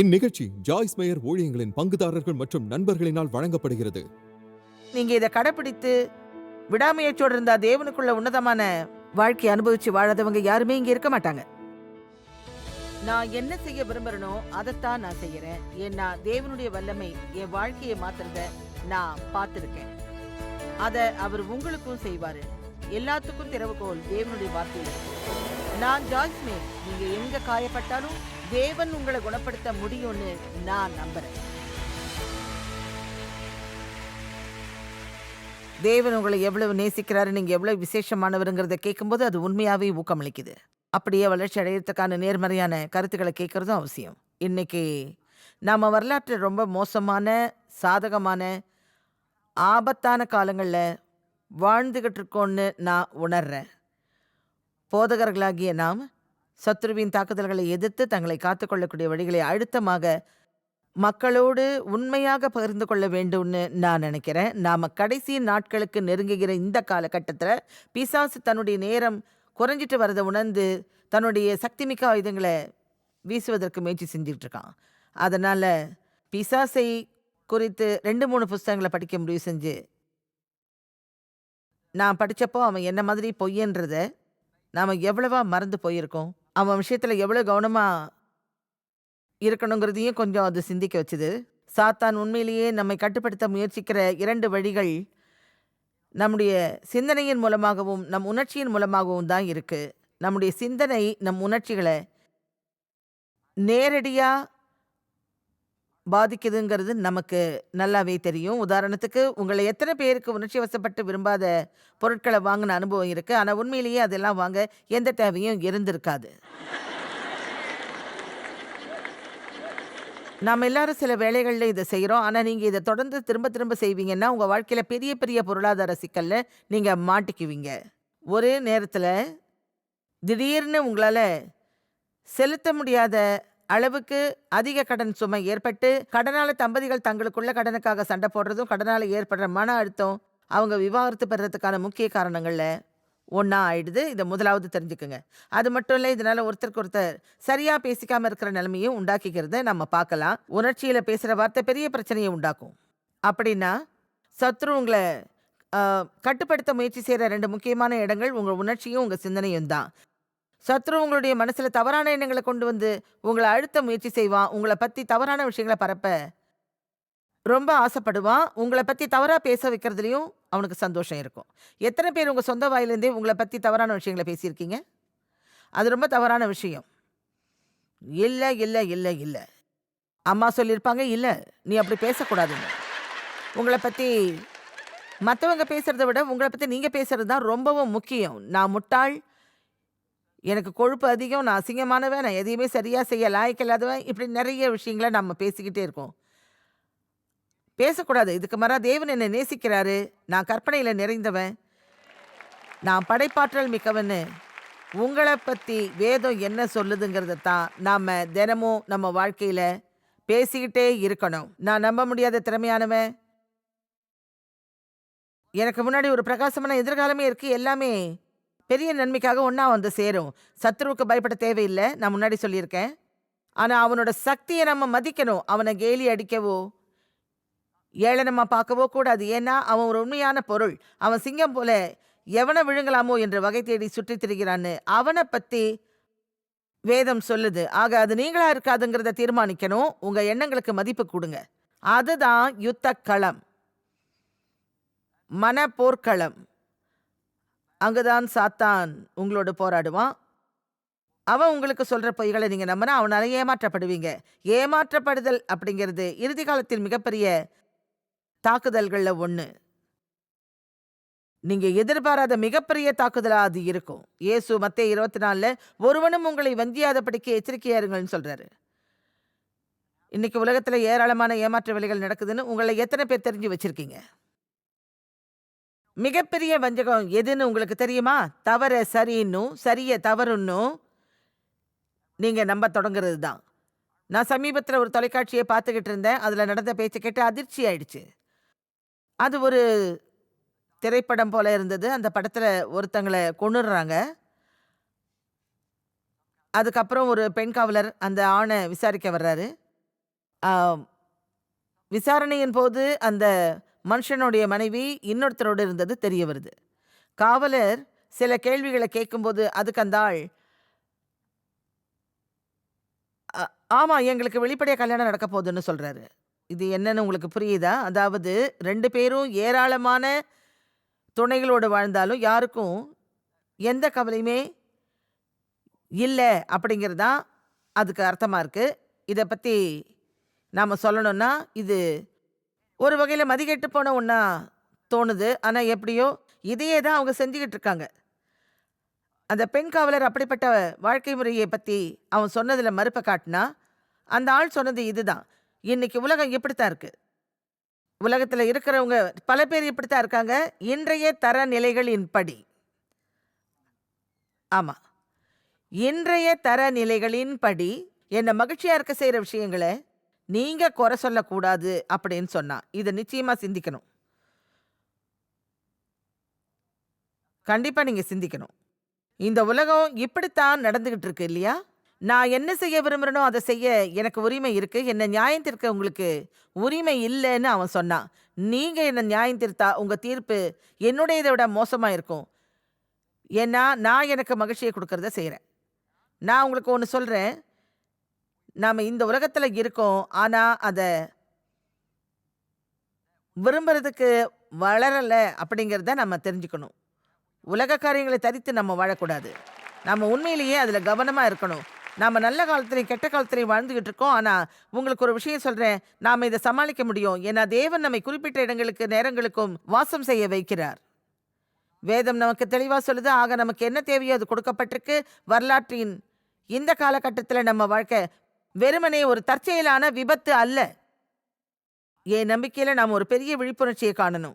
இந்நிகழ்ச்சி Joyce mayor ஊழியங்களின் பங்குதாரர்கள் மற்றும் நண்பர்களினால் வழங்கப்படுகிறது. நீங்க இதை கடைப்பிடித்து விடாமுயற்சியோடு இருந்தா தேவனுக்குள்ள உன்னதமான வாழ்க்கையை அனுபவிச்சு வாழாதவங்க யாருமே இங்க இருக்க மாட்டாங்க. நான் என்ன செய்ய விரும்புறனோ அதைத்தான் நான் செய்யறேன். ஏன்னா தேவனுடைய வல்லமை என் வாழ்க்கையை மாத்துறத நான் பார்த்துருக்கேன். அதை அவர் உங்களுக்கும் செய்வாரு. எல்லாத்துக்கும் திறவுகோல் தேவனுடைய வார்த்தையில நான் ஜாய்ஸ்மே நீங்க எங்க காயப்பட்டாலும் தேவன் உங்களை குணப்படுத்த முடியும்னு நான் நம்புறேன். தேவன் உங்களை எவ்வளவு நேசிக்கிறாரு நீங்க எவ்வளவு விசேஷமானவருங்கிறத கேட்கும்போது அது உண்மையாவே ஊக்கமளிக்குது. அப்படியே வளர்ச்சி அடையிறதுக்கான நேர்மறையான கருத்துக்களை கேட்கறதும் அவசியம். இன்னைக்கு நாம் வரலாற்றில் ரொம்ப மோசமான சாதகமான ஆபத்தான காலங்களில் வாழ்ந்துகிட்டு இருக்கோன்னு நான் உணர்றேன். போதகர்களாகிய நாம் சத்ருவின் தாக்குதல்களை எதிர்த்து தங்களை காத்துக்கொள்ளக்கூடிய வழிகளை அழுத்தமாக மக்களோடு உண்மையாக பகிர்ந்து கொள்ள வேண்டும்னு நான் நினைக்கிறேன். நாம கடைசி நாட்களுக்கு நெருங்குகிற இந்த காலகட்டத்தில் பிசாசு தன்னுடைய நேரம் குறைஞ்சிட்டு வரதை உணர்ந்து தன்னுடைய சக்திமிக்க ஆயுதங்களை வீசுவதற்கு முயற்சி செஞ்சுட்டு இருக்கான். அதனால் பிசாசை குறித்து ரெண்டு மூணு புஸ்தகங்களை படிக்க முடிவு செஞ்சு நான் படித்தப்போ அவன் என்ன மாதிரி பொய்யன்றதை நாம் எவ்வளவா மறந்து போயிருக்கோம். அவன் விஷயத்தில் எவ்வளோ கவனமாக இருக்கணுங்கிறதையும் கொஞ்சம் அது சிந்திக்க வச்சுது. சாத்தான் உண்மையிலேயே நம்மை கட்டுப்படுத்த முயற்சிக்கிற இரண்டு வழிகள் நம்முடைய சிந்தனையின் மூலமாகவும் நம் உணர்ச்சியின் மூலமாகவும் தான் இருக்குது நம்முடைய சிந்தனை நம் உணர்ச்சிகளை நேரடியாக பாதிக்குதுங்கிறது நமக்கு நல்லாவே தெரியும். உதாரணத்துக்கு உங்களை எத்தனை பேருக்கு உணர்ச்சி வசப்பட்டு விரும்பாத பொருட்களை வாங்கின அனுபவம் இருக்கு. ஆனால் உண்மையிலேயே அதெல்லாம் வாங்க எந்த தேவையும் இருந்திருக்காது. நாம் எல்லாரும் சில வேலைகளில் இதை செய்கிறோம் ஆனால் நீங்கள் இதை தொடர்ந்து திரும்ப திரும்ப செய்வீங்கன்னா உங்கள் வாழ்க்கையில் பெரிய பெரிய பொருளாதார சிக்கலில் நீங்கள் மாட்டிக்குவீங்க. ஒரே நேரத்தில் திடீர்னு உங்களால் செலுத்த முடியாத அளவுக்கு அதிக கடன் சுமை ஏற்பட்டு கடனால தம்பதிகள் தங்களுக்குள்ள கடனுக்காக சண்டை போடுறதும் கடனால ஏற்படுற மன அழுத்தம் அவங்க விவாகரத்து பெறதுக்கான முக்கிய காரணங்களில் ஒன்றா ஆயிடுது. இதை முதலாவது தெரிஞ்சுக்குங்க. அது மட்டும் இல்லை இதனால ஒருத்தருக்கு ஒருத்தர் சரியாக பேசிக்காம இருக்கிற நிலைமையும் உண்டாக்கிக்கிறத நம்ம பார்க்கலாம். உணர்ச்சியில் பேசுகிற வார்த்தை பெரிய பிரச்சனையை உண்டாக்கும். அப்படின்னா சத்ரு உங்களை கட்டுப்படுத்த முயற்சி செய்கிற ரெண்டு முக்கியமான இடங்கள் உங்கள் உணர்ச்சியும் உங்கள் சிந்தனையும் தான். சத்ரு உங்களுடைய மனசில் தவறான எண்ணங்களை கொண்டு வந்து உங்களை அழுத்த முயற்சி செய்வான் உங்களை பற்றி தவறான விஷயங்களை பரப்ப ரொம்ப ஆசைப்படுவான் உங்களை பற்றி தவறாக பேச வைக்கிறதுலையும் அவனுக்கு சந்தோஷம் இருக்கும். எத்தனை பேர் உங்கள் சொந்த வாயிலேருந்தே உங்களை பற்றி தவறான விஷயங்களை பேசியிருக்கீங்க? அது ரொம்ப தவறான விஷயம். இல்லை இல்லை இல்லை இல்லை. அம்மா சொல்லியிருப்பாங்க இல்லை நீ அப்படி பேசக்கூடாதுன்னு. உங்களை பற்றி மற்றவங்க பேசுறதை விட உங்களை பற்றி நீங்கள் பேசுகிறது தான் ரொம்பவும் முக்கியம். நான் முட்டாள் எனக்கு கொழுப்பு அதிகம் நான் அசிங்கமானவன் நான் எதையுமே சரியாக செய்ய லாய்க்கில்லாதவன் இப்படி நிறைய விஷயங்களை நம்ம பேசிக்கிட்டே இருக்கோம். பேசக்கூடாது. இதுக்கு மாறா தேவன் என்னை நேசிக்கிறாரு. நான் கற்பனையில் நிறைந்தவன். நான் படைப்பாற்றல் மிக்கவன்னு உங்களை பற்றி வேதம் என்ன சொல்லுதுங்கிறத தான் நாம் தினமும் நம்ம வாழ்க்கையில் பேசிக்கிட்டே இருக்கணும். நான் நம்ப முடியாத திறமையானவன். எனக்கு முன்னாடி ஒரு பிரகாசமான எதிர்காலமே இருக்குது எல்லாமே பெரிய நன்மைக்காக ஒன்றா வந்து சேரும். சத்ருவுக்கு பயப்பட தேவையில்லை நான் முன்னாடி சொல்லியிருக்கேன். ஆனால் அவனோட சக்தியை நம்ம மதிக்கணும். அவனை கேலி அடிக்கவோ ஏளனமாக பார்க்கவோ கூடாது. ஏன்னா அவன் ஒரு உண்மையான பொருள். அவன் சிங்கம் போல எவனை விழுங்கலாமோ என்று வகை தேடி சுற்றித் திரிகிறான்னு அவனை பத்தி வேதம் சொல்லுது. ஆக அது நீங்களா இருக்காதுங்கிறத தீர்மானிக்கணும். உங்க எண்ணங்களுக்கு மதிப்பு கொடுங்க. அதுதான் யுத்த களம் மன போர்க்களம் அங்குதான் சாத்தான் உங்களோட போராடுவான். அவன் உங்களுக்கு சொல்ற பொய்களை நீங்க நம்பினா அவனால ஏமாற்றப்படுவீங்க. ஏமாற்றப்படுதல் அப்படிங்கிறது இறுதி காலத்தில் மிகப்பெரிய தாக்குதல்கள்ல ஒன்று நீங்க எதிர்பாராத மிகப்பெரிய தாக்குதலா அது இருக்கும். இயேசு மத்திய இருபத்தி நாலில் ஒருவனும் உங்களை வந்தியாதபடிக்கு எச்சரிக்கையாருங்கள்னு சொல்றாரு. இன்னைக்கு உலகத்துல ஏராளமான ஏமாற்ற வேலைகள் நடக்குதுன்னு உங்களை எத்தனை பேர் தெரிஞ்சு வச்சிருக்கீங்க? மிகப்பெரிய வஞ்சகம் எதுன்னு உங்களுக்கு தெரியுமா? தவற சரின்னும் சரிய தவறுன்னும் நீங்கள் நம்ப தொடங்குறது தான் நான் சமீபத்தில் ஒரு தொலைக்காட்சியை பார்த்துக்கிட்டு இருந்தேன். அதில் நடந்த பேச்சை கேட்டு அதிர்ச்சி ஆயிடுச்சு. அது ஒரு திரைப்படம் போல இருந்தது. அந்த படத்தில் ஒருத்தங்களை கொண்டுடுறாங்க அதுக்கப்புறம் ஒரு பெண் காவலர் அந்த ஆணை விசாரிக்க வர்றாரு. விசாரணையின் போது அந்த மனுஷனுடைய மனைவி இன்னொருத்தரோடு இருந்தது தெரிய வருது. காவலர் சில கேள்விகளை கேட்கும்போது அதுக்கு அந்த ஆள் ஆமாம் எங்களுக்கு வெளிப்படையாக கல்யாணம் நடக்க போகுதுன்னு சொல்கிறாரு இது என்னன்னு உங்களுக்கு புரியுதா? அதாவது ரெண்டு பேரும் ஏராளமான துணைகளோடு வாழ்ந்தாலும் யாருக்கும் எந்த கவலையுமே இல்லை அப்படிங்கிறது தான் அதுக்கு அர்த்தமாக இருக்குது இதை பற்றி நாம் சொல்லணும்னா இது ஒரு வகையில் மதிக்கெட்டு போன ஒன்றா தோணுது. ஆனால் எப்படியோ இதையே தான் அவங்க செஞ்சுக்கிட்டு இருக்காங்க. அந்த பெண் காவலர் அப்படிப்பட்ட வாழ்க்கை முறையை பற்றி அவன் சொன்னதில் மறுப்பை காட்டினா அந்த ஆள் சொன்னது இதுதான். இன்னைக்கு உலகம் இப்படித்தான் இருக்கு. உலகத்தில் இருக்கிறவங்க பல பேர் இப்படித்தான் இருக்காங்க. இன்றைய தரநிலைகளின் படி ஆமாம் இன்றைய தரநிலைகளின் படி என்னை மகிழ்ச்சியாக இருக்க செய்கிற விஷயங்களை நீங்க குறை சொல்லக்கூடாது அப்படின்னு சொன்னா இதை நிச்சயமா சிந்திக்கணும். கண்டிப்பா நீங்க சிந்திக்கணும். இந்த உலகம் இப்படித்தான் நடந்துகிட்டு இருக்கு இல்லையா? நான் என்ன செய்ய விரும்புறனோ அதை செய்ய எனக்கு உரிமை இருக்கு. என்ன நியாயம் தீர்க்க உங்களுக்கு உரிமை இல்லைன்னு அவன் சொன்னான். நீங்க என்ன நியாயம் தீர்த்தா உங்க தீர்ப்பு என்னுடையதை விட மோசமா இருக்கும். ஏன்னா நான் எனக்கு மகிழ்ச்சியை கொடுக்கறத செய்கிறேன் நான் உங்களுக்கு ஒன்று சொல்கிறேன் நாம் இந்த உலகத்தில் இருக்கோம். ஆனால் அதை விரும்புறதுக்கு வளரலை அப்படிங்கிறத நம்ம தெரிஞ்சுக்கணும். உலக காரியங்களை தரித்து நம்ம வாழக்கூடாது. நம்ம உண்மையிலேயே அதில் கவனமாக இருக்கணும். நாம் நல்ல காலத்துலையும் கெட்ட காலத்துலையும் வாழ்ந்துக்கிட்டு இருக்கோம். ஆனால் உங்களுக்கு ஒரு விஷயம் சொல்கிறேன் நாம் இதை சமாளிக்க முடியும். ஏன்னா தேவன் நம்மை குறிப்பிட்ட இடங்களுக்கு நேரங்களுக்கும் வாசம் செய்ய வைக்கிறார். வேதம் நமக்கு தெளிவாக சொல்லுது. ஆக நமக்கு என்ன தேவையோ அது கொடுக்கப்பட்டிருக்கு. வரலாற்றின் இந்த காலகட்டத்தில் நம்ம வாழ்க்கை வெறுமனே ஒரு தற்செயலான விபத்து அல்ல. என் நம்பிக்கையில் நாம் ஒரு பெரிய விழிப்புணர்ச்சியை காணணும்.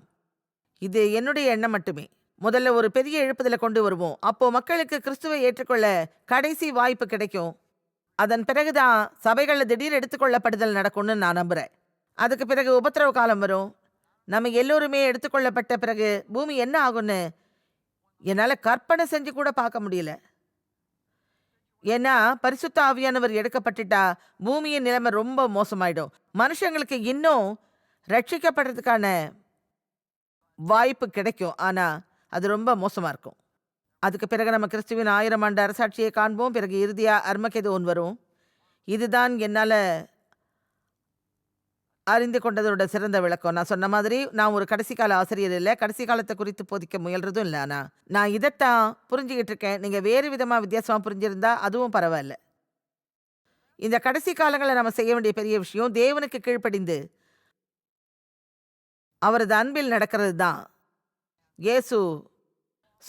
இது என்னுடைய எண்ணம் மட்டுமே. முதல்ல ஒரு பெரிய எழுப்புதலை கொண்டு வருவோம். அப்போ மக்களுக்கு கிறிஸ்துவை ஏற்றுக்கொள்ள கடைசி வாய்ப்பு கிடைக்கும். அதன் பிறகுதான் சபைகளில் திடீர் எடுத்துக்கொள்ளப்படுதல் நடக்கும்னு நான் நம்புறேன். அதுக்கு பிறகு உபத்திரவ காலம் வரும். நம்ம எல்லோருமே எடுத்துக்கொள்ளப்பட்ட பிறகு பூமி என்ன ஆகும்னு என்னால் கற்பனை செஞ்சு கூட பார்க்க முடியல. ஏன்னா பரிசுத்த ஆவியானவர் எடுக்கப்பட்டுட்டா பூமியின் நிலைமை ரொம்ப மோசமாயிடும். மனுஷங்களுக்கு இன்னும் ரட்சிக்கப்படுறதுக்கான வாய்ப்பு கிடைக்கும். ஆனா அது ரொம்ப மோசமா இருக்கும். அதுக்கு பிறகு நம்ம கிறிஸ்துவின் ஆயிரம் ஆண்டு அரசாட்சியை காண்போம். பிறகு இறுதியா அர்மகெதோன் வரும். இதுதான் என்னால் அறிந்து கொண்டதோட சிறந்த விளக்கம். நான் சொன்ன மாதிரி நான் ஒரு கடைசி கால ஆசிரியர் இல்லை. கடைசி காலத்தை குறித்து போதிக்க முயல்றதும் இல்லை நான் இதைத்தான் புரிஞ்சுக்கிட்டு இருக்கேன். நீங்க வேறு விதமா வித்தியாசமாக புரிஞ்சிருந்தா அதுவும் பரவாயில்ல. இந்த கடைசி காலங்களில் நம்ம செய்ய வேண்டிய பெரிய விஷயம் தேவனுக்கு கீழ்ப்படிந்து அவரது அன்பில் நடக்கிறது தான். இயேசு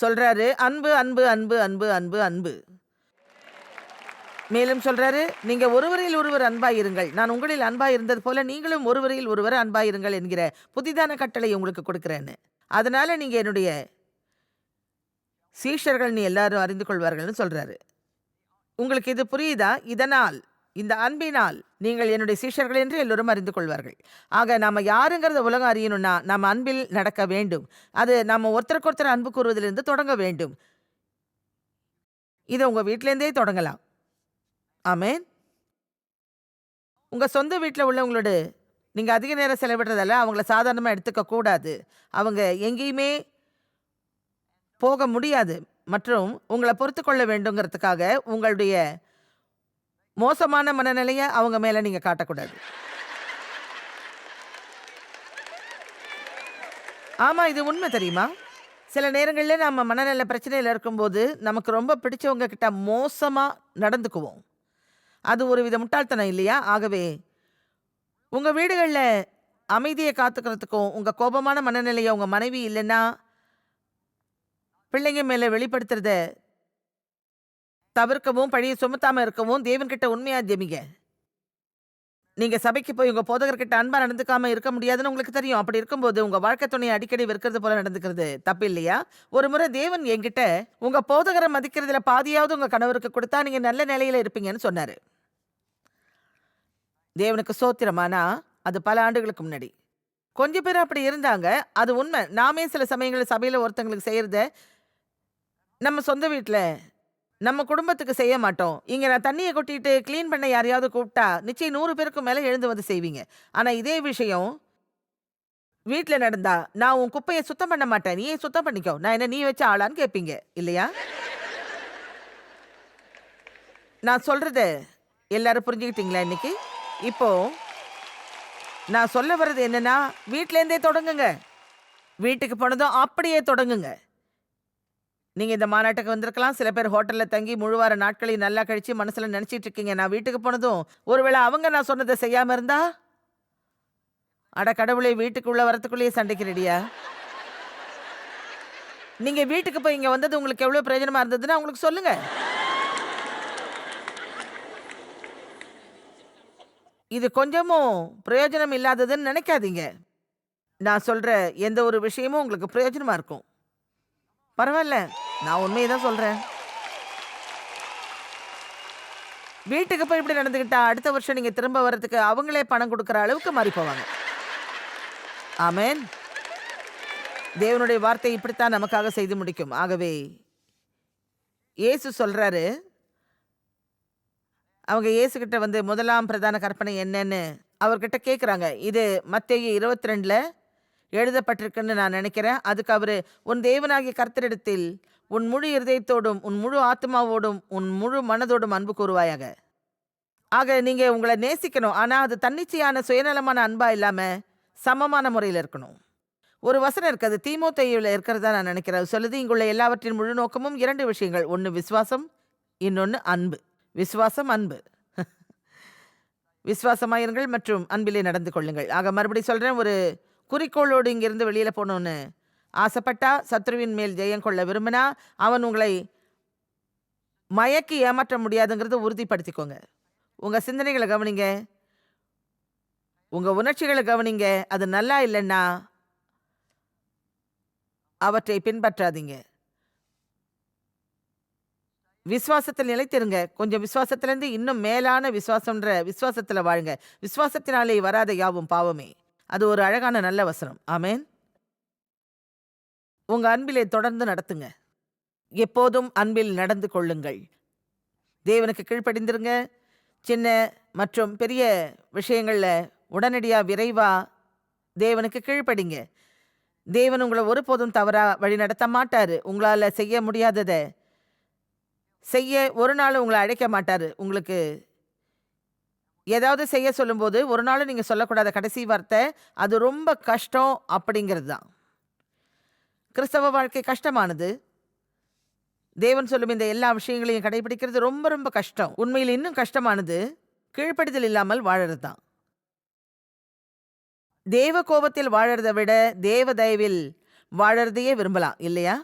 சொல்றாரு அன்பு அன்பு அன்பு அன்பு அன்பு அன்பு. மேலும் சொல்றாரு நீங்க ஒருவரில் ஒருவர் அன்பாயிருங்கள் நான் உங்களில் அன்பாயிருந்தது போல நீங்களும் ஒருவரில் ஒருவர் அன்பாயிருங்கள் என்கிற புதிதான கட்டளை உங்களுக்கு கொடுக்குறேன்னு. அதனால நீங்க என்னுடைய சீஷர்கள் நீ எல்லாரும் அறிந்து கொள்வார்கள்னு சொல்றாரு. உங்களுக்கு இது புரியுதா? இதனால் இந்த அன்பினால் நீங்கள் என்னுடைய சீஷர்கள் என்று எல்லோரும் அறிந்து கொள்வார்கள். ஆக நாம் யாருங்கிறத உலகம் அறியணும்னா நம்ம அன்பில் நடக்க வேண்டும். அது நம்ம ஒருத்தருக்கு ஒருத்தர் அன்பு கூறுவதிலிருந்து தொடங்க வேண்டும். இதை உங்கள் வீட்டிலேருந்தே தொடங்கலாம். ஆமேன். உங்கள் சொந்த வீட்டில் உள்ளவங்களோட நீங்கள் அதிக நேரம் செலவிடுறதால அவங்கள சாதாரணமாக எடுத்துக்க கூடாது. அவங்க எங்கேயுமே போக முடியாது. மற்றும் உங்களை பொறுத்து கொள்ள வேண்டுங்கிறதுக்காக உங்களுடைய மோசமான மனநிலையை அவங்க மேலே நீங்கள் காட்டக்கூடாது. ஆமாம் இது உண்மை தெரியுமா? சில நேரங்களில் நம்ம மனநல பிரச்சனையில் இருக்கும்போது நமக்கு ரொம்ப பிடிச்சவங்க கிட்ட மோசமாக நடந்துக்குவோம். அது ஒரு வித முட்டாள்தனம் இல்லையா? ஆகவே உங்கள் வீடுகளில் அமைதியை காத்துக்கிறதுக்கும் உங்கள் கோபமான மனநிலையை உங்கள் மனைவி இல்லைன்னா பிள்ளைங்க மேலே வெளிப்படுத்துறத தவிர்க்கவும் பழியை சுமத்தாமல் இருக்கவும் தேவன்கிட்ட உண்மையாக ஜெமிங்க நீங்கள் சபைக்கு போய் உங்கள் போதகர்கிட்ட அன்பாக நடந்துக்காமல் இருக்க முடியாதுன்னு உங்களுக்கு தெரியும். அப்படி இருக்கும்போது உங்கள் வாழ்க்கை துணையை அடிக்கடி வெறுக்கிறது போல நடந்துக்கிறது. தப்பு இல்லையா? ஒரு முறை தேவன் என்கிட்ட உங்கள் போதகரை மதிக்கிறதுல பாதியாவது உங்கள் கணவருக்கு கொடுத்தா நீங்கள் நல்ல நிலையில் இருப்பீங்கன்னு சொன்னார். தேவனுக்கு சோத்திரமானா? அது பல ஆண்டுகளுக்கு முன்னாடி. கொஞ்சம் பேர் அப்படி இருந்தாங்க. அது உண்மை. நாமே சில சமயங்களில் சபையில் ஒருத்தங்களுக்கு செய்கிறத நம்ம சொந்த வீட்டில் நம்ம குடும்பத்துக்கு செய்ய மாட்டோம். இங்கே நான் தண்ணியை கொட்டிட்டு க்ளீன் பண்ண யாரையாவது கூப்பிட்டா நிச்சயம் நூறு பேருக்கு மேலே எழுந்து வந்து செய்வீங்க. ஆனால் இதே விஷயம் வீட்டில் நடந்தா நான் உன் குப்பையை சுத்தம் பண்ண மாட்டேன். நீயே சுத்தம் பண்ணிக்கோ. நான் என்ன நீ வச்ச ஆளான்னு கேட்பீங்க இல்லையா? நான் சொல்றது எல்லாரும் புரிஞ்சுக்கிட்டீங்களா இன்னைக்கு? இப்போ நான் சொல்ல வர்றது என்னன்னா வீட்டிலேருந்தே தொடங்குங்க. வீட்டுக்கு போனதும் அப்படியே தொடங்குங்க. நீங்கள் இந்த மாநாட்டுக்கு வந்திருக்கலாம். சில பேர் ஹோட்டலில் தங்கி முழுவார நாட்களை நல்லா கழித்து மனசில் நினச்சிட்டு இருக்கீங்க. நான் வீட்டுக்கு போனதும் ஒருவேளை அவங்க நான் சொன்னதை செய்யாமல் இருந்தா? அட கடவுளே வீட்டுக்குள்ள வரத்துக்குள்ளேயே சண்டைக்கு ரெடியா நீங்கள் வீட்டுக்கு போய் இங்கே வந்தது உங்களுக்கு எவ்வளோ பிரயோஜனமாக இருந்ததுன்னா உங்களுக்கு சொல்லுங்கள் இது கொஞ்சமும் பிரயோஜனம் இல்லாததுன்னு நினைக்காதீங்க. நான் சொல்கிற எந்த ஒரு விஷயமும் உங்களுக்கு பிரயோஜனமாக இருக்கும். பரவாயில்ல நான் உண்மையை தான் சொல்கிறேன் வீட்டுக்கு போய் இப்படி நடந்துக்கிட்டா அடுத்த வருஷம் நீங்கள் திரும்ப வர்றதுக்கு அவங்களே பணம் கொடுக்குற அளவுக்கு மாறி போவாங்க. ஆமேன். தேவனுடைய வார்த்தை இப்படித்தான் நமக்காக செய்து முடிக்கும். ஆகவே இயேசு சொல்கிறாரு அவங்க இயேசுகிட்ட வந்து முதலாம் பிரதான கற்பனை என்னன்னு அவர்கிட்ட கேட்குறாங்க இது மத்திய இருபத்தி ரெண்டில் எழுதப்பட்டிருக்குன்னு நான் நினைக்கிறேன். அதுக்கு அவர் உன் தேவனாகிய கர்த்தரிடத்தில் உன் முழு இருதயத்தோடும் உன் முழு ஆத்மாவோடும் உன் முழு மனதோடும் அன்பு கூறுவாயாக. ஆக நீங்கள் உங்களை நேசிக்கணும். ஆனால் அது தன்னிச்சையான சுயநலமான அன்பா இல்லாமல் சமமான முறையில் இருக்கணும். ஒரு வசனம் இருக்கு. அது தீமோத்தேயுவில் இருக்கிறதா நான் நினைக்கிறேன். சொல்லுது இங்குள்ள எல்லாவற்றின் முழு நோக்கமும் இரண்டு விஷயங்கள். ஒன்று விசுவாசம் இன்னொன்று அன்பு. விசுவாசம் அன்பு. விசுவாசமாயிருங்கள் மற்றும் அன்பிலே நடந்து கொள்ளுங்கள். ஆக மறுபடி சொல்கிறேன் ஒரு குறிக்கோளோடு இங்கிருந்து வெளியில் போகணுன்னு ஆசைப்பட்டா சத்ருவின் மேல் ஜெயம் கொள்ள விரும்பினா அவன் உங்களை மயக்கி ஏமாற்ற முடியாதுங்கிறத உறுதிப்படுத்திக்கோங்க. உங்கள் சிந்தனைகளை கவனிங்க. உங்கள் உணர்ச்சிகளை கவனிங்க. அது நல்லா இல்லைன்னா அவற்றை பின்பற்றாதீங்க. விசுவாசத்தில் நிலைத்திருங்க. கொஞ்சம் விசுவாசத்திலேருந்து இன்னும் மேலான விசுவாசம்ன்ற விசுவாசத்தில் வாழுங்க. விசுவாசத்தினாலே வராத யாவும் பாவமே. அது ஒரு அழகான நல்ல வசனம். ஆமேன். உங்கள் அன்பிலே தொடர்ந்து நடத்துங்க. எப்போதும் அன்பில் நடந்து கொள்ளுங்கள். தேவனுக்கு கீழ்ப்படிந்திருங்க. சின்ன மற்றும் பெரிய விஷயங்களில் உடனடியாக விரைவா தேவனுக்கு கீழ்ப்படிங்க. தேவன் உங்களை ஒருபோதும் தவறா வழி நடத்த மாட்டாரு. உங்களால் செய்ய முடியாததை செய்ய ஒரு நாள் உங்களை அழைக்க மாட்டார். உங்களுக்கு ஏதாவது செய்ய சொல்லும்போது ஒரு நாள் நீங்கள் சொல்லக்கூடாத கடைசி வார்த்தை அது ரொம்ப கஷ்டம் அப்படிங்கிறது தான். கிறிஸ்தவ வாழ்க்கை கஷ்டமானது. தேவன் சொல்லும் இந்த எல்லா விஷயங்களையும் கடைபிடிக்கிறது ரொம்ப ரொம்ப கஷ்டம். உண்மையில் இன்னும் கஷ்டமானது கீழ்ப்படுதல் இல்லாமல் வாழறது தான். தேவ கோபத்தில் வாழறதை விட தேவ தயவில் வாழறதையே விரும்பலாம் இல்லையா?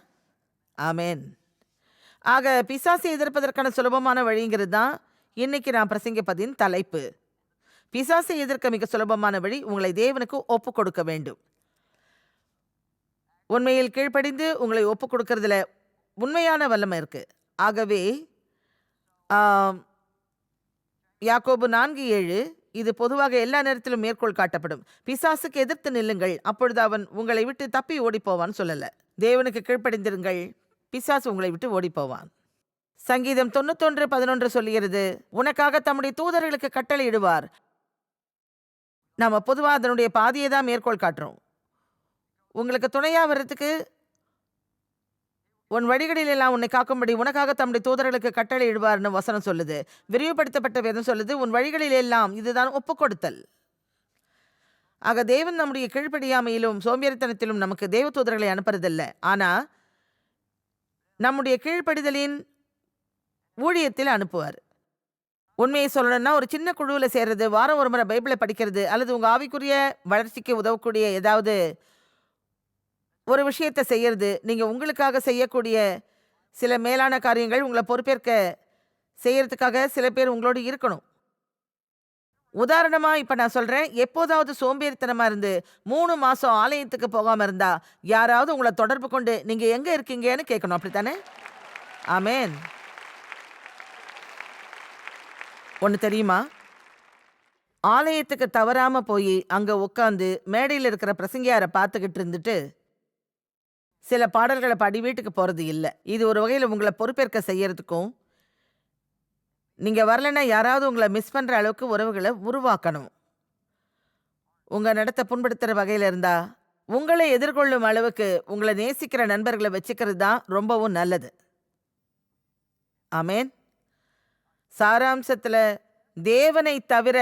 ஆமேன். ஆக பிசாசை எதிர்ப்பதற்கான சுலபமான வழிங்கிறது தான் இன்னைக்கு நான் பிரசங்கிப்பதின் தலைப்பு. பிசாசை எதிர்க்க மிக சுலபமான வழி உங்களை தேவனுக்கு ஒப்பு கொடுக்க வேண்டும். உண்மையில் கீழ்ப்படிந்து உங்களை ஒப்பு கொடுக்கறதுல உண்மையான வல்லமை இருக்கு. ஆகவே ஆம், யாக்கோபு நான்கு ஏழு இது பொதுவாக எல்லா நேரத்திலும் மேற்கோள் காட்டப்படும். பிசாசுக்கு எதிர்த்து நில்லுங்கள் அப்பொழுது அவன் உங்களை விட்டு தப்பி ஓடிப்போவான்னு சொல்லலை. தேவனுக்கு கீழ்ப்படிந்திருங்கள். பிசாசு உங்களை விட்டு ஓடிப்போவான். சங்கீதம் தொண்ணூத்தொன்று பதினொன்று சொல்லுகிறது உனக்காக தம்முடைய தூதர்களுக்கு கட்டளையிடுவார். நம்ம பொதுவாக அதனுடைய பாதியை தான் மேற்கோள் காட்டுறோம். உங்களுக்கு துணையாக வர்றதுக்கு உன் வழிகளில் எல்லாம் உன்னை காக்கும்படி உனக்காக தம்முடைய தூதர்களுக்கு கட்டளை இடுவார்னு வசனம் சொல்லுது. விரிவுபடுத்தப்பட்ட வேதம் சொல்லுது உன் வழிகளில் எல்லாம் இதுதான் ஒப்புக்கொடுத்தல். ஆக தேவன் நம்முடைய கீழ்ப்படியாமையிலும் சோம்பேறித்தனத்திலும் நமக்கு தேவ தூதர்களை அனுப்புறதில்லை. ஆனால் நம்முடைய கீழ்ப்படிதலின் ஊழியத்தில் அனுப்புவார். உண்மையை சொல்லணும்னா ஒரு சின்ன குழுவில் சேர்றது வாரம் ஒரு முறை பைபிளை படிக்கிறது அல்லது உங்கள் ஆவிக்குரிய வளர்ச்சிக்கு உதவக்கூடிய ஏதாவது ஒரு விஷயத்தை செய்யறது நீங்கள் உங்களுக்காக செய்யக்கூடிய சில மேலான காரியங்கள் உங்களை பொறுப்பேற்க செய்கிறதுக்காக சில பேர் உங்களோடு இருக்கணும். உதாரணமா இப்ப நான் சொல்றேன். எப்போதாவது சோம்பேறித்தனமா இருந்து மூணு மாசம் ஆலயத்துக்கு போகாம இருந்தா யாராவது உங்களை தொடர்பு கொண்டு நீங்க எங்க இருக்கீங்கன்னு கேட்கணும். அப்படித்தானே? ஆமேன். ஒன்று தெரியுமா? ஆலயத்துக்கு தவறாம போய் அங்க உட்காந்து மேடையில் இருக்கிற பிரசங்கியாரை பார்த்துக்கிட்டு இருந்துட்டு சில பாடல்களை பாடி வீட்டுக்கு போறது இல்லை. இது ஒரு வகையில் உங்களை பொறுப்பேற்க செய்யறதுக்கும் நீங்கள் வரலைன்னா யாராவது உங்களை மிஸ் பண்ணுற அளவுக்கு உறவுகளை உருவாக்கணும். உங்கள் நடத்தை புண்படுத்துகிற வகையில் இருந்தா, உங்களை எதிர்கொள்ளும் அளவுக்கு உங்களை நேசிக்கிற நண்பர்களை வச்சுக்கிறது தான் ரொம்பவும் நல்லது. ஆமேன் சாராம்சத்தில் தேவனை தவிர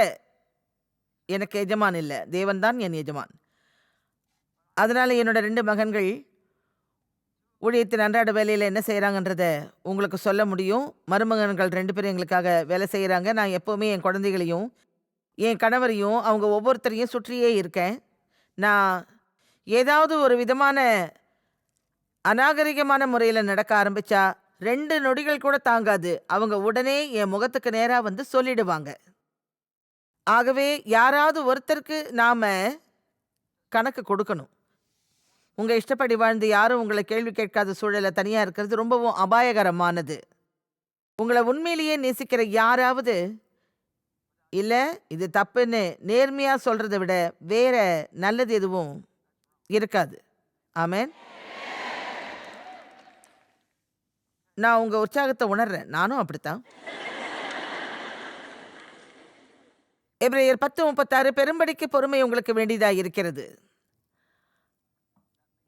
எனக்கு எஜமான் இல்லை தேவன் தான் என் எஜமான். அதனால் என்னோட ரெண்டு மகன்கள் ஊழியத்தின் அன்றாட வேலையில் என்ன செய்கிறாங்கன்றத உங்களுக்கு சொல்ல முடியும். மருமகன்கள் ரெண்டு பேரும் எங்களுக்காக வேலை செய்கிறாங்க நான் எப்போவுமே என் குழந்தைகளையும், என் கணவரையும் அவங்க ஒவ்வொருத்தரையும் சுற்றியே இருக்கேன். நான் ஏதாவது ஒரு விதமான அநாகரிகமான முறையில் நடக்க ஆரம்பிச்சா ரெண்டு நொடிகள் கூட தாங்காது. அவங்க உடனே என் முகத்துக்கு நேராக வந்து சொல்லிடுவாங்க. ஆகவே யாராவது ஒருத்தருக்கு நாம் கணக்கு கொடுக்கணும். உங்க இஷ்டப்படி வாழ்ந்து யாரும் உங்களை கேள்வி கேட்காத சூழலை தனியா இருக்கிறது ரொம்பவும் அபாயகரமானது. உங்களை உண்மையிலேயே நேசிக்கிற யாராவது, இல்லை இது தப்புன்னு நேர்மையா சொல்கிறத விட வேற நல்லது எதுவும் இருக்காது. ஆமேன் நான் உங்க உற்சாகத்தை உணர்றேன். நானும் அப்படித்தான். இவருடைய பத்து முப்பத்தாறு பெரும்படிக்கு பொறுமை உங்களுக்கு வேண்டியதாக இருக்கிறது.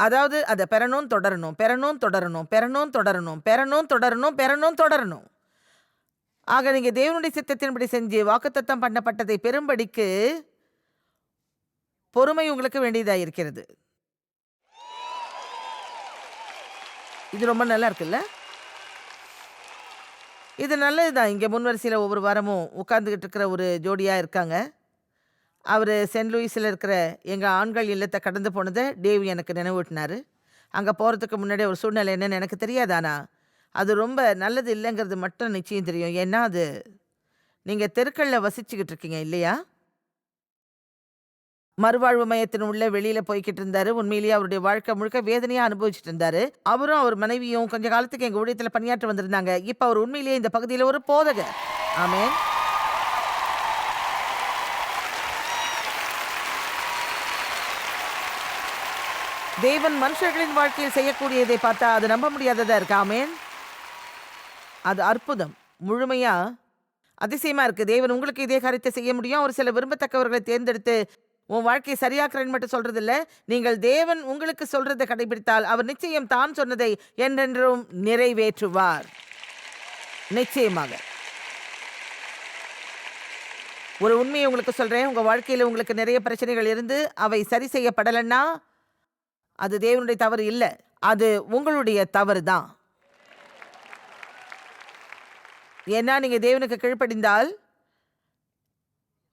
அதாவது அதை பெறணும், தொடரணும், பெறணும், தொடரணும், பெறணும், தொடரணும், பெறணும், தொடரணும், பெறணும், தொடரணும். ஆக நீங்கள் தேவனுடைய சித்தத்தின்படி செஞ்சு வாக்குத்தத்தம் பண்ணப்பட்டதை பெரும்படிக்கு பொறுமை உங்களுக்கு வேண்டியதாக இருக்கிறது. இது ரொம்ப நல்லா இருக்குல்ல? இது நல்லது தான் இங்கே முன்வரிசையில் ஒவ்வொரு வாரமும் உட்காந்துக்கிட்டு இருக்கிற ஒரு ஜோடியாக இருக்காங்க. அவர் சென்ட் லூயிஸில் இருக்கிற எங்கள் ஆண்கள் இல்லத்தை கடந்து போனதை டேவ் எனக்கு நினைவூட்டினார் அங்கே போகிறதுக்கு முன்னாடி ஒரு சூழ்நிலை என்னென்னு எனக்கு தெரியாதானா அது ரொம்ப நல்லது இல்லைங்கிறது மட்டும் நிச்சயம் தெரியும். ஏன்னா, அது நீங்கள் தெருக்களில் வசிச்சுக்கிட்டு இருக்கீங்க இல்லையா? மறுவாழ்வு மையத்தின் உள்ள வெளியில் போய்கிட்டு இருந்தார் உண்மையிலேயே அவருடைய வாழ்க்கை முழுக்க வேதனையாக அனுபவிச்சுட்டு இருந்தார் அவரும் அவர் மனைவியும் கொஞ்ச காலத்துக்கு எங்கள் ஊழியத்தில் பணியாற்ற வந்திருந்தாங்க. இப்போ அவர் உண்மையிலேயே இந்த பகுதியில் ஒரு போதகர். ஆமேன் தேவன் மனுஷர்களின் வாழ்க்கையில் செய்யக்கூடியதை பார்த்தா அது நம்ப முடியாததா இருக்காமேன் அது அற்புதம். முழுமையா அதிசயமா இருக்கு. தேவன் உங்களுக்கு இதே காரியத்தை செய்ய முடியும். ஒரு சில விரும்பத்தக்கவர்களை தேர்ந்தெடுத்து உன் வாழ்க்கையை சரியாக்குறேன்னு மட்டும் சொல்றதில்ல. நீங்கள் தேவன் உங்களுக்கு சொல்றத கடைபிடித்தால் அவர் நிச்சயம் தான் சொன்னதை என்றென்றும் நிறைவேற்றுவார். நிச்சயமாக. ஒரு உண்மையை உங்களுக்கு சொல்றேன். உங்க வாழ்க்கையில உங்களுக்கு நிறைய பிரச்சனைகள் இருந்து அவை சரி செய்யப்படலைன்னா அது தேவனுடைய தவறு இல்லை அது உங்களுடைய தவறு தான். ஏன்னா, நீங்கள் தேவனுக்கு கீழ்ப்படிந்தால்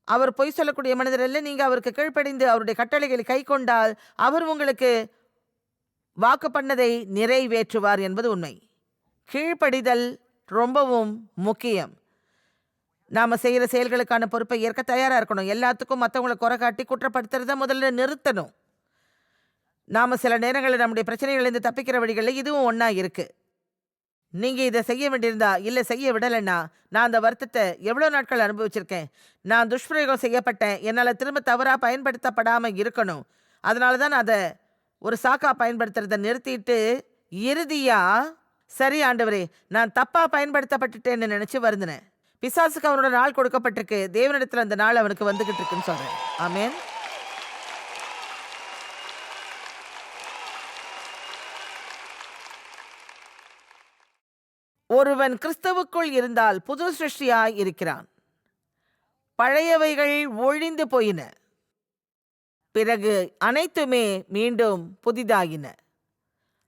அவர் பொய் சொல்லக்கூடிய மனிதர் அல்ல. நீங்கள் அவருக்கு கீழ்ப்படிந்து அவருடைய கட்டளைகளை கைக்கொண்டால், அவர் உங்களுக்கு வாக்கு பண்ணதை நிறைவேற்றுவார் என்பது உண்மை. கீழ்ப்படிதல் ரொம்பவும் முக்கியம். நாம் செய்கிற செயல்களுக்கான பொறுப்பை ஏற்க தயாராக இருக்கணும். எல்லாத்துக்கும் மற்றவங்களை குறை காட்டி குற்றப்படுத்துறத முதல்ல நிறுத்தணும். நாம் சில நேரங்களில் நம்முடைய பிரச்சனைகளிலிருந்து தப்பிக்கிற வழிகளில் இதுவும் ஒன்றா இருக்குது நீங்கள் இதை செய்ய வேண்டியிருந்தா, இல்லை செய்ய விடலைன்னா நான் அந்த வருத்தத்தை எவ்வளோ நாட்கள் அனுபவிச்சிருக்கேன். நான் துஷ்பிரயோகம் செய்யப்பட்டேன். என்னால் திரும்ப தவறாக பயன்படுத்தப்படாமல் இருக்கணும். அதனால தான் நான் அதை ஒரு சாக்கா பயன்படுத்துறத நிறுத்திட்டு, இறுதியாக சரி ஆண்டவரே, நான் தப்பாக பயன்படுத்தப்பட்டுட்டேன்னு நினச்சி வருந்தினேன். பிசாசுக்கு அவனோட நாள் கொடுக்கப்பட்டிருக்கு. தேவனிடத்தில் அந்த நாள் அவனுக்கு வந்துக்கிட்டு இருக்குன்னு சொல்கிறேன் ஆமேன் ஒருவன் கிறிஸ்தவுக்குள் இருந்தால் புது சிருஷ்டியாய் இருக்கிறான். பழையவைகள் ஒழிந்து போயின. பிறகு அனைத்துமே மீண்டும் புதிதாகின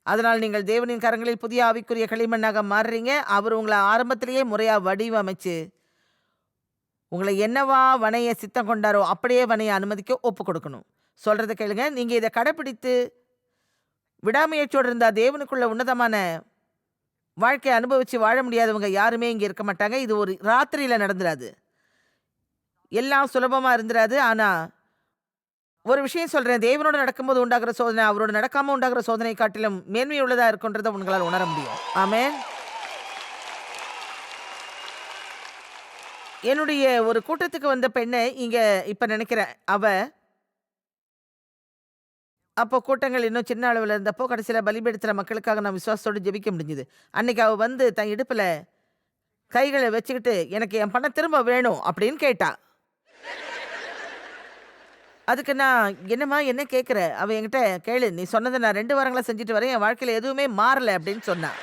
அதனால் நீங்கள் தேவனின் கரங்களில் புதிய ஆவிக்குரிய களிமண்ணாக மாறுறீங்க. அவர் உங்களை ஆரம்பத்திலேயே முறையாக வடிவமைச்சு, உங்களை என்னவா வனைய சித்தம் கொண்டாரோ அப்படியே வனைய அனுமதிக்க ஒப்பு கொடுக்கணும். சொல்கிறத கேளுங்க. நீங்கள் இதை கடைப்பிடித்து விடாமுயற்சியோட இருந்தா தேவனுக்குள்ள உன்னதமான வாழ்க்கையை அனுபவித்து வாழ முடியாதவங்க யாருமே இங்கே இருக்க மாட்டாங்க. இது ஒரு ராத்திரியில் நடந்துடாது எல்லாம் சுலபமாக இருந்துடாது ஆனால் ஒரு விஷயம் சொல்கிறேன் தேவனோட நடக்கும்போது உண்டாகிற சோதனை, அவரோட நடக்காமல் உண்டாகிற சோதனை காட்டிலும் மேன்மையுள்ளதாக இருக்குன்றத உங்களால் உணர முடியும். ஆமே என்னுடைய ஒரு கூட்டத்துக்கு வந்த பெண்ணை இங்கே இப்போ நினைக்கிறேன். அவ அப்போ கூட்டங்கள் இன்னும் சின்ன அளவில் இருந்தப்போ, கடைசியில் பலிபெடுத்துகிற மக்களுக்காக நான் விசுவாசத்தோடு ஜெபிக்க முடிஞ்சுது. அன்னைக்கு அவள் வந்து தன் இடுப்பில் கைகளை வச்சுக்கிட்டு எனக்கு என் பணம் திரும்ப வேணும் அப்படின்னு கேட்டா. அதுக்கு நான் என்னம்மா என்ன கேட்குற அவள் என்கிட்ட கேளு நீ சொன்னதை நான் ரெண்டு வாரங்களாக செஞ்சுட்டு வரேன் என் வாழ்க்கையில் எதுவுமே மாறலை அப்படின்னு சொன்னான்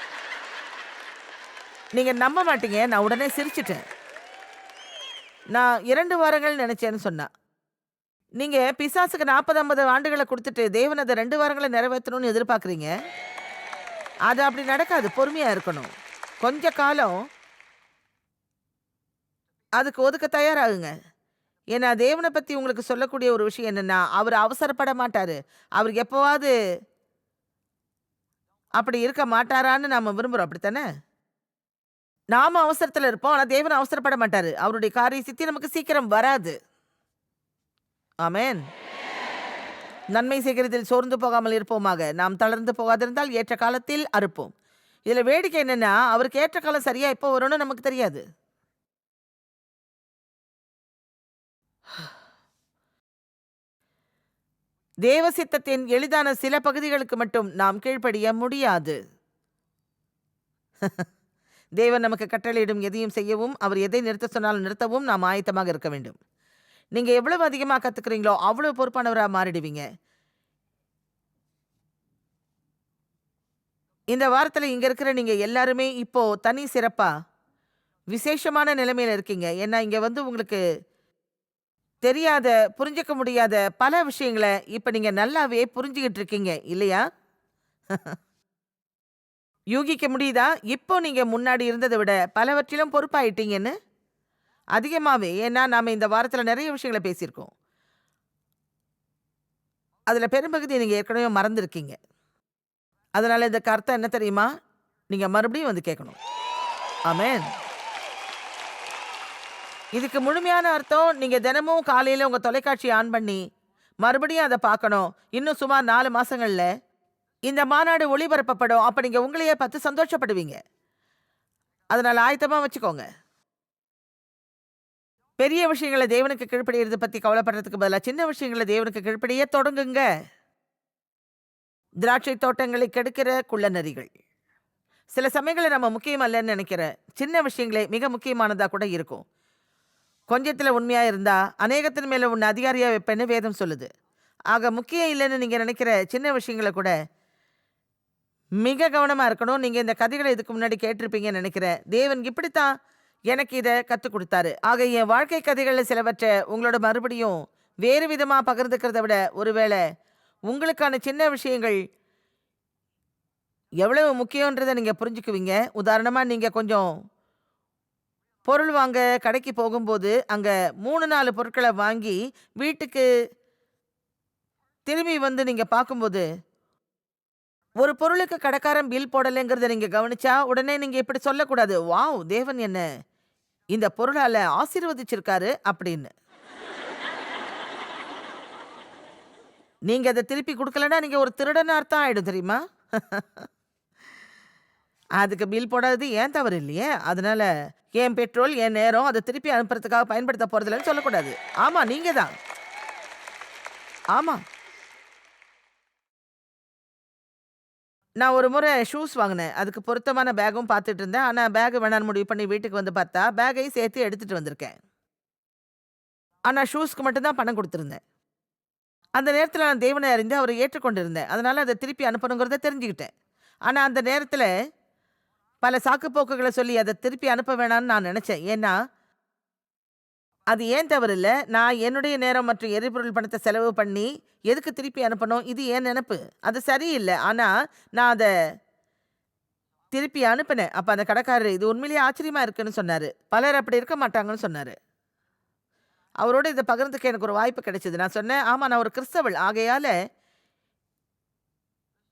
நீங்கள் நம்ப மாட்டீங்க நான் உடனே சிரிச்சிட்டேன். நான் இரண்டு வாரங்கள் நினச்சேன்னு சொன்னான் நீங்க பிசாசுக்கு நாற்பது ஐம்பது ஆண்டுகளை கொடுத்துட்டு தேவன் அதை ரெண்டு வாரங்களை நிறைவேற்றணும்னு எதிர்பார்க்குறீங்க? அது அப்படி நடக்காது. பொறுமையா இருக்கணும். கொஞ்ச காலம் அதுக்கு ஒதுக்க தயாராகுங்க. ஏன்னா தேவனை பத்தி உங்களுக்கு சொல்லக்கூடிய ஒரு விஷயம் என்னன்னா அவர் அவசரப்பட மாட்டாரு. அவர் எப்போவாது அப்படி இருக்க மாட்டாரான்னு நாம விரும்புறோம். அப்படித்தானே? நாம அவசரத்துல இருப்போம் ஆனா தேவன் அவசரப்பட மாட்டாரு. அவருடைய காரிய சித்தி நமக்கு சீக்கிரம் வராது. ஆமேன். நன்மை செய்கிறதில் சோர்ந்து போகாமல் இருப்போமாக. நாம் தளர்ந்து போகாதிருந்தால் ஏற்ற காலத்தில் அறுப்போம். இதுல வேடிக்கை என்னன்னா அவருக்கு ஏற்ற காலம் சரியா எப்போ வரும்னு நமக்கு தெரியாது. தேவ சித்தத்தின் எளிதான சில பகுதிகளுக்கு மட்டும் நாம் கீழ்ப்படிய முடியாது. தேவன் நமக்கு கட்டளையிடும் எதையும் செய்யவும் அவர் எதை நிறுத்த சொன்னாலும் நிறுத்தவும் நாம் ஆயத்தமாக இருக்க வேண்டும். நீங்க எவ்வளவு அதிகமாக கத்துக்கிறீங்களோ அவ்வளவு பொறுப்பானவராக மாறிடுவீங்க. இந்த வாரத்தில் இங்கே இருக்கிற நீங்கள் எல்லாருமே இப்போ தனி சிறப்பாக விசேஷமான நிலைமையில இருக்கீங்க. ஏன்னா இங்கே வந்து உங்களுக்கு தெரியாத புரிஞ்சுக்க முடியாத பல விஷயங்களை இப்போ நீங்கள் நல்லாவே புரிஞ்சுக்கிட்டு இருக்கீங்க இல்லையா? யூகிக்க முடியுதா? இப்போ நீங்கள் முன்னாடி இருந்ததை விட பலவற்றிலும் பொறுப்பாயிட்டீங்கன்னு? அதிகமாகவே ஏன்னா நாம் இந்த வாரத்தில் நிறைய விஷயங்களை பேசியிருக்கோம். அதில் பெரும்பகுதி நீங்கள் ஏற்கனவே மறந்துருக்கீங்க. அதனால் இதுக்கு அர்த்தம் என்ன தெரியுமா? நீங்கள் மறுபடியும் வந்து கேட்கணும். ஆமேன். இதுக்கு முழுமையான அர்த்தம் நீங்கள் தினமும் காலையில் உங்கள் தொலைக்காட்சி ஆன் பண்ணி மறுபடியும் அதை பார்க்கணும். இன்னும் சுமார் நாலு மாதங்களில் இந்த மாநாடு ஒளிபரப்பப்படும். அப்போ நீங்கள் உங்களையே பார்த்து சந்தோஷப்படுவீங்க. அதனால் ஆயத்தமாக வச்சுக்கோங்க. பெரிய விஷயங்களை தேவனுக்கு கீழ்ப்படியறது பற்றி கவலைப்படுறதுக்கு பதிலாக சின்ன விஷயங்களை தேவனுக்கு கீழ்ப்படிய தொடங்குங்க. திராட்சை தோட்டங்களை கெடுக்கிற குள்ளநரிகள். சில சமயங்களை நம்ம முக்கியம் அல்லன்னு நினைக்கிற சின்ன விஷயங்களே மிக முக்கியமானதாக கூட இருக்கும். கொஞ்சத்தில் உண்மையாக இருந்தால் அநேகத்தின் மேலே உன்னை அதிகாரியாக வைப்பேன்னு வேதம் சொல்லுது. ஆக முக்கியம் இல்லைன்னு நீங்க நினைக்கிற சின்ன விஷயங்களை கூட மிக கவனமா இருக்கணும். நீங்க இந்த கதைகளை இதுக்கு முன்னாடி கேட்டிருப்பீங்கன்னு நினைக்கிறேன் தேவன் இப்படித்தான் எனக்கு இதை கற்றுக் கொடுத்தாரு. ஆக என் வாழ்க்கை கதைகளில் சிலவற்றை உங்களோட மறுபடியும் வேறு விதமாக பகிர்ந்துக்கிறத விட ஒருவேளை உங்களுக்கான சின்ன விஷயங்கள் எவ்வளவு முக்கியன்றதை நீங்கள் புரிஞ்சுக்குவீங்க. உதாரணமாக நீங்கள் கொஞ்சம் பொருள் வாங்க கடைக்கு போகும்போது அங்கே மூணு நாலு பொருட்களை வாங்கி வீட்டுக்கு திரும்பி வந்து நீங்கள் பார்க்கும்போது ஒரு பொருளுக்கு கடைக்காரன் பில் போடலைங்கிறத நீங்கள் கவனிச்சா உடனே நீங்கள் இப்படி சொல்லக்கூடாது. வாவ் தேவன் என்ன? இந்த பொருளால ஆசீர்வதிச்சிருக்காரு அப்படின்னு. நீங்க அதை திருப்பி கொடுக்கலன்னா நீங்க ஒரு திருடன் அர்த்தம் ஆயிடும் தெரியுமா? அதுக்கு பில் போடாதது ஏன் தவறு இல்லையே? அதனால என் பெட்ரோல் என் நேரம் அதை திருப்பி அனுப்புறதுக்காக பயன்படுத்த போறதில்லன்னு சொல்லக்கூடாது. ஆமா நீங்க தான் ஆமா. நான் ஒரு முறை ஷூஸ் வாங்கினேன். அதுக்கு பொருத்தமான பேகும் பார்த்துட்டு இருந்தேன். ஆனால் பேக் வேணான்னு முடிவு பண்ணி வீட்டுக்கு வந்து பார்த்தா பேக்கையும் சேர்த்து எடுத்துகிட்டு வந்திருக்கேன். ஆனால் ஷூஸ்க்கு மட்டும்தான் பணம் கொடுத்துருந்தேன். அந்த நேரத்தில் நான் தேவனை அறிந்து அவரை ஏற்றுக்கொண்டிருந்தேன். அதனால் அதை திருப்பி அனுப்பணுங்கிறத தெரிஞ்சுக்கிட்டேன். ஆனால் அந்த நேரத்தில் பல சாக்குப்போக்குகளை சொல்லி அதை திருப்பி அனுப்ப வேணாம்னு நான் நினச்சேன். ஏன்னா அது ஏன் தவறு இல்லை நான் என்னுடைய நேரம் மற்றும் எரிபொருள் பணத்தை செலவு பண்ணி எதுக்கு திருப்பி அனுப்பணும்? இது ஏன் நினப்பு. அது சரியில்லை. ஆனால் நான் அதை திருப்பி அனுப்பினேன். அப்போ அந்த கடைக்காரர் இது உண்மையிலேயே ஆச்சரியமா இருக்குன்னு சொன்னார். பலர் அப்படி இருக்க மாட்டாங்கன்னு சொன்னார். அவரோட இதை பகிர்ந்துக்க எனக்கு ஒரு வாய்ப்பு கிடைச்சிது. நான் சொன்னேன் ஆமாம் நான் ஒரு கிறிஸ்தவள். ஆகையால்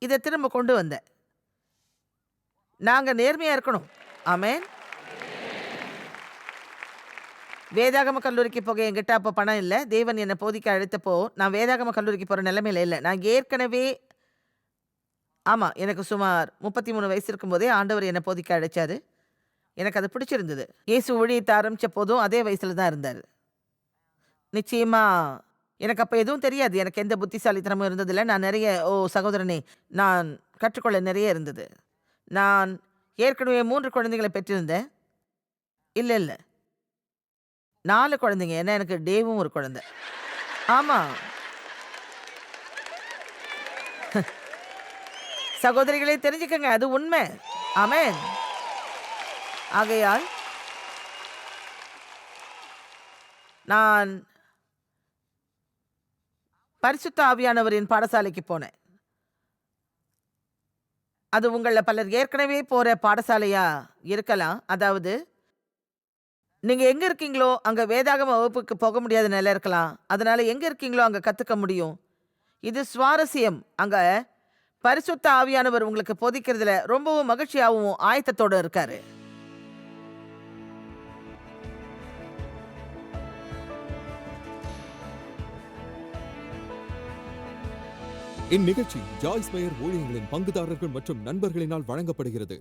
இதை திரும்ப கொண்டு வந்தேன். நாங்கள் நேர்மையாக இருக்கணும். ஆமேன். வேதாகம கல்லூரிக்கு போக என்கிட்ட அப்போ பணம் இல்லை. தேவன் என்னை போதிக்க அழைத்தப்போ நான் வேதாகம கல்லூரிக்கு போகிற நிலைமையில் இல்லை. நான் ஏற்கனவே ஆமாம் எனக்கு சுமார் முப்பத்தி மூணு வயசு இருக்கும்போதே ஆண்டவர் என்னை போதிக்க அழைச்சார். எனக்கு அது பிடிச்சிருந்தது. இயேசு ஊழியத்தை ஆரம்பித்த போதும் அதே வயசில் தான் இருந்தார். நிச்சயமாக எனக்கு அப்போ எதுவும் தெரியாது. எனக்கு எந்த புத்திசாலித்தனமும் இருந்ததில்லை. நான் நிறைய ஓ சகோதரனே நான் கற்றுக்கொள்ள நிறைய இருந்தது. நான் ஏற்கனவே மூன்று குழந்தைகளை பெற்றிருந்தேன். இல்லை இல்லை. நாலு குழந்தைங்க. ஏன்னா எனக்கு டேவும் ஒரு குழந்தை. ஆமா. சகோதரிகளே தெரிஞ்சுக்கங்க. அது உண்மை. ஆமென். ஆகையால் நான் பரிசுத்த ஆவியானவரின் பாடசாலைக்கு போனேன். அது உங்களில் பலர் ஏற்கனவே போற பாடசாலையா இருக்கலாம். அதாவது நீங்கள் எங்கே இருக்கீங்களோ அங்கே வேதாகம வகுப்புக்கு போக முடியாத நிலை இருக்கலாம். அதனால் எங்கே இருக்கீங்களோ அங்கே கற்றுக்க முடியும். இது சுவாரஸ்யம். அங்கே பரிசுத்த ஆவியானவர் உங்களுக்கு போதிக்கிறதுல ரொம்பவும் மகிழ்ச்சியாகவும் ஆயத்தத்தோடு இருக்காரு. இந்நிகழ்ச்சி ஜாய்ஸ் மேயர் ஊழியங்களின் பங்குதாரர்கள் மற்றும் நண்பர்களினால் வழங்கப்படுகிறது.